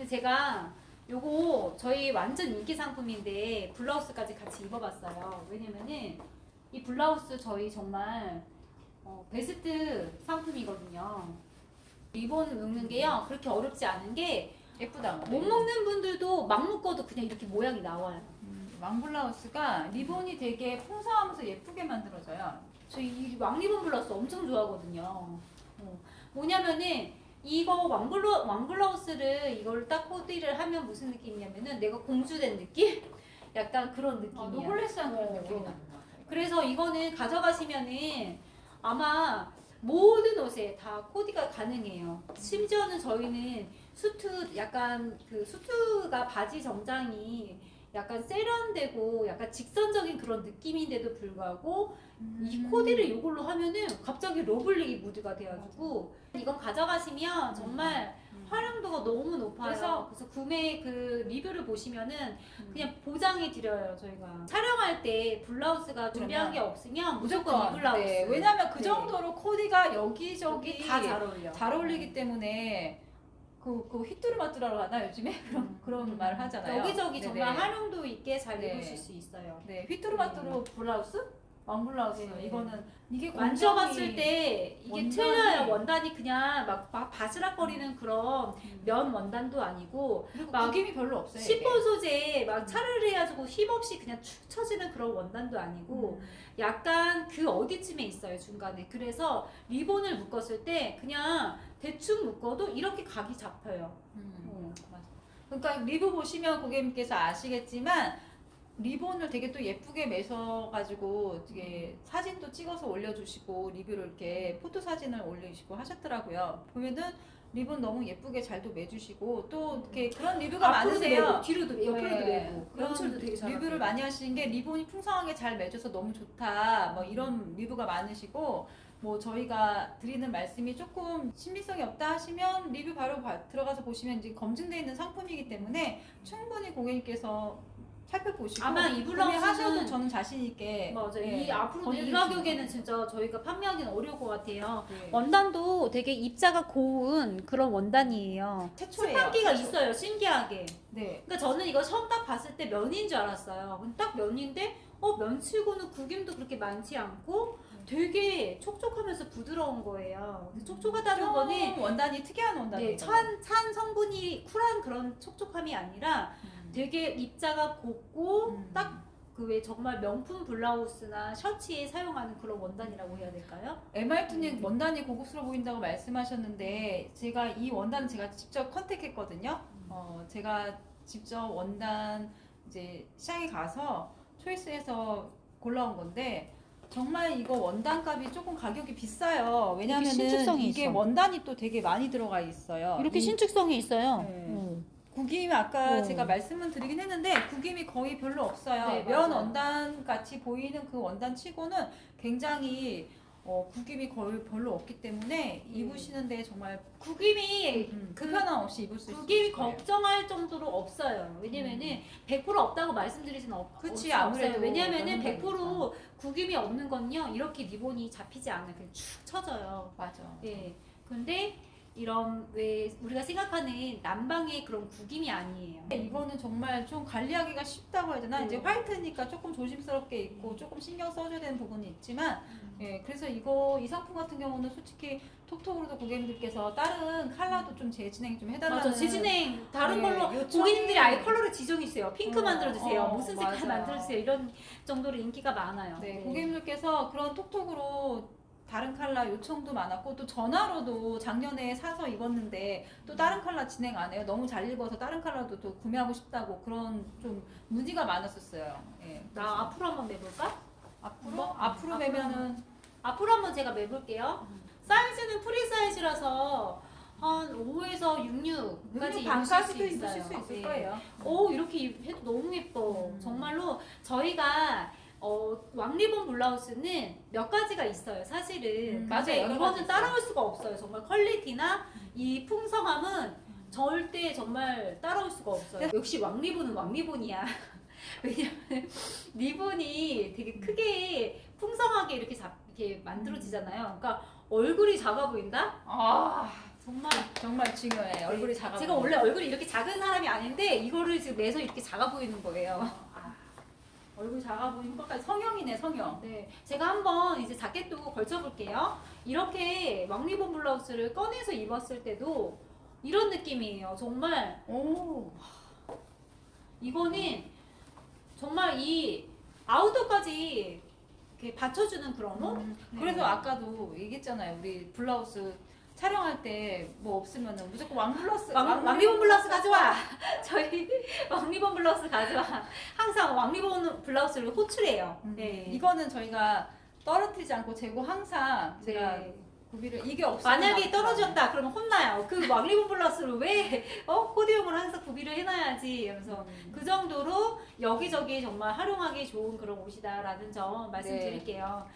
근데 제가 요거 저희 완전 인기 상품인데 블라우스까지 같이 입어봤어요. 왜냐면은 이 블라우스 저희 정말 어, 베스트 상품이거든요. 리본 묶는 게요 그렇게 어렵지 않은 게못 예쁘다. 먹는 분들도 막 묶어도 그냥 이렇게 모양이 나와요. 음, 왕블라우스가 리본이 되게 풍성하면서 예쁘게 만들어져요. 저이 왕리본 블라우스 엄청 좋아하거든요. 어, 뭐냐면은 이거 왕블라, 왕블라우스를 이걸 딱 코디를 하면 무슨 느낌이냐면은 내가 공주된 느낌? 약간 그런 느낌이야. 아, 노블레스한 그런 어, 느낌이 같아요. 그래서 이거는 가져가시면은 아마 모든 옷에 다 코디가 가능해요. 심지어는 저희는 수트 약간 그 수트가 바지 정장이 약간 세련되고 약간 직선적인 그런 느낌인데도 불구하고 이 음. 코디를 이걸로 하면은 갑자기 러블리 무드가 돼가지고 이건 가져가시면 정말 음. 활용도가 너무 높아요. 그래서- 그래서 구매 그 리뷰를 보시면은 음. 그냥 보장해 드려요 저희가 촬영할 때 블라우스가 준비한 게 없으면 무조건 이 블라우스. 네, 왜냐면 그 네. 정도로 코디가 여기저기 여기 다 잘 어울려. 잘 어울리기 때문에 그, 그 휘뚜루마뚜라고 하나 요즘에 그런 그런 말 하잖아요. 여기저기 네네. 정말 활용도 있게 잘 네. 입으실 수 있어요. 네, 휘뚜루마뚜루 블라우스? 왕블라우스 네. 이거는 이게 만져봤을 때 이게 원단이- 틀려요. 원단이 그냥 막, 막 바스락거리는 그런 면 원단도 아니고 그리고 막 구김이 별로 없어요. 이게. 시폰 소재 막 차르르 해가지고 힘없이 그냥 축 처지는 그런 원단도 아니고 음. 약간 그 어디쯤에 있어요 중간에 그래서 리본을 묶었을 때 그냥 대충 묶어도 이렇게 각이 잡혀요 음. 어. 맞아. 그러니까 리뷰 보시면 고객님께서 아시겠지만 리본을 되게 또 예쁘게 매셔가지고 이게 사진도 찍어서 올려주시고 리뷰를 이렇게 포토 사진을 올리시고 하셨더라고요. 보면은 리본 너무 예쁘게 잘도 매주시고 또 이렇게 그런 리뷰가 많으세요. 뒤로도 매고 옆으로도 네. 매고 그런 연출도 되게 잘 리뷰를 많이 하시는 게 리본이 풍성하게 잘 매줘서 너무 좋다. 뭐 이런 리뷰가 많으시고 뭐 저희가 드리는 말씀이 조금 신빙성이 없다 하시면 리뷰 바로 봐- 들어가서 보시면 이제 검증되어 있는 상품이기 때문에 충분히 고객님께서 살펴보시고 아마 이 블라우스는- 구매하셔도 저는 자신 있게 맞아요 예, 이 앞으로도 이 권유드릴 수 가격에는 진짜 저희가 판매하기는 어려울 것 같아요 네. 원단도 되게 입자가 고운 그런 원단이에요 최초예요. 스판기가 최초. 있어요 신기하게 네. 그러니까 저는 이거 처음 딱 봤을 때 면인 줄 알았어요. 근데 딱 면인데 어 면치고는 구김도 그렇게 많지 않고 되게 촉촉하면서 부드러운 거예요. 근데 촉촉하다는 좀 거는 원단이 특이한 원단이에요. 네, 찬, 찬 성분이 쿨한 그런 촉촉함이 아니라 음. 되게 입자가 곱고 음. 딱그 왜 정말 명품 블라우스나 셔츠에 사용하는 그런 원단이라고 해야 될까요? MR2님 음. 원단이 고급스러워 보인다고 말씀하셨는데 제가 이 원단은 제가 직접 컨택했거든요. 어, 제가 직접 원단 이제 시장에 가서 초이스해서 골라온 건데 정말 이거 원단 값이 조금 가격이 비싸요. 왜냐면은 신축성이 이게 있어. 원단이 또 되게 많이 들어가 있어요. 이렇게 이 신축성이 있어요. 네. 음. 구김이 아까 어. 제가 말씀은 드리긴 했는데 구김이 거의 별로 없어요. 네, 면 맞아요. 원단 같이 보이는 그 원단 치고는 굉장히 어, 구김이 거의 별로 없기 때문에 음. 입으시는데 정말 구김이 음, 그 불편함 없이 입을 수 있을 구김이 거예요. 걱정할 정도로 없어요. 왜냐면은 100% 없다고 말씀드리진 없, 그치, 없- 아무래도 없어요. 왜냐면은 그런 100% 구김이 없는 건요. 이렇게 리본이 잡히지 않아요. 그냥 축 쳐져요. 맞아. 예. 근데 이런 왜 우리가 생각하는 난방의 그런 구김이 아니에요. 이거는 정말 좀 관리하기가 쉽다고 해야 되나? 네. 이제 화이트니까 조금 조심스럽게 입고 조금 신경 써줘야 되는 부분이 있지만 예, 그래서 이거 이 상품 같은 경우는 솔직히 톡톡으로도 고객님들께서 다른 컬러도 좀 재진행 좀 해달라는 맞아. 재진행 다른 네, 걸로 요청이- 고객님들이 아예 컬러를 지정이 있어요. 핑크 어, 만들어주세요. 어, 무슨 색깔 맞아. 만들어주세요. 이런 정도로 인기가 많아요. 네, 고객님들께서 그런 톡톡으로 다른 컬러 요청도 많았고 또 전화로도 작년에 사서 입었는데 또 다른 컬러 진행 안 해요. 너무 잘 입어서 다른 컬러도 또 구매하고 싶다고 그런 좀 문의가 많았었어요. 예. 나 앞으로 한번 매볼까? 앞으로 뭐? 앞으로 앞으로 매면은 앞으로 한번 제가 매볼게요. 사이즈는 프리 사이즈라서 한 5에서 66까지 능력 반까지도 입으실 수 있을 거예요. 오 이렇게 해도 너무 예뻐. 음. 정말로 저희가 어, 왕리본 블라우스는 몇 가지가 있어요. 사실은. 음, 맞아요. 여러 이거는 가지 따라올 수가 없어요. 정말 퀄리티나 이 풍성함은 절대 정말 따라올 수가 없어요. 역시 왕리본은 왕리본이야. 왜냐면 리본이 되게 크게 풍성하게 이렇게 잡 이렇게 만들어지잖아요. 그러니까 얼굴이 작아 보인다? 아 정말 정말 중요해. 얼굴이 작아. 제가 원래 얼굴이 이렇게 작은 사람이 아닌데 이거를 지금 매서 이렇게 작아 보이는 거예요. 아, 얼굴 작아 보이는 것까지 성형이네 성형. 네, 제가 한번 이제 자켓도 걸쳐볼게요. 이렇게 왕리본 블라우스를 꺼내서 입었을 때도 이런 느낌이에요. 정말 오. 이거는 정말 이 아우터까지 이렇게 받쳐주는 그런 옷. 음, 네. 그래서 아까도 얘기했잖아요. 우리 블라우스 촬영할 때 뭐 없으면은 무조건 왕 블라우스. 왕, 왕리본 블라우스 가져와. 저희 왕리본 블라우스 가져와. 항상 왕리본 블라우스를 호출해요. 음, 네. 이거는 저희가 떨어뜨리지 않고 재고 항상 제가 네. 구비를 이게 없으면 만약에 안 떨어졌다 그러면 혼나요. 그 왕리본 블라우스를 왜 어? 코디용을 항상 구비를 해놔야지. 이러면서 음. 그 정도로 여기저기 정말 활용하기 좋은 그런 옷이다라는 점 말씀드릴게요.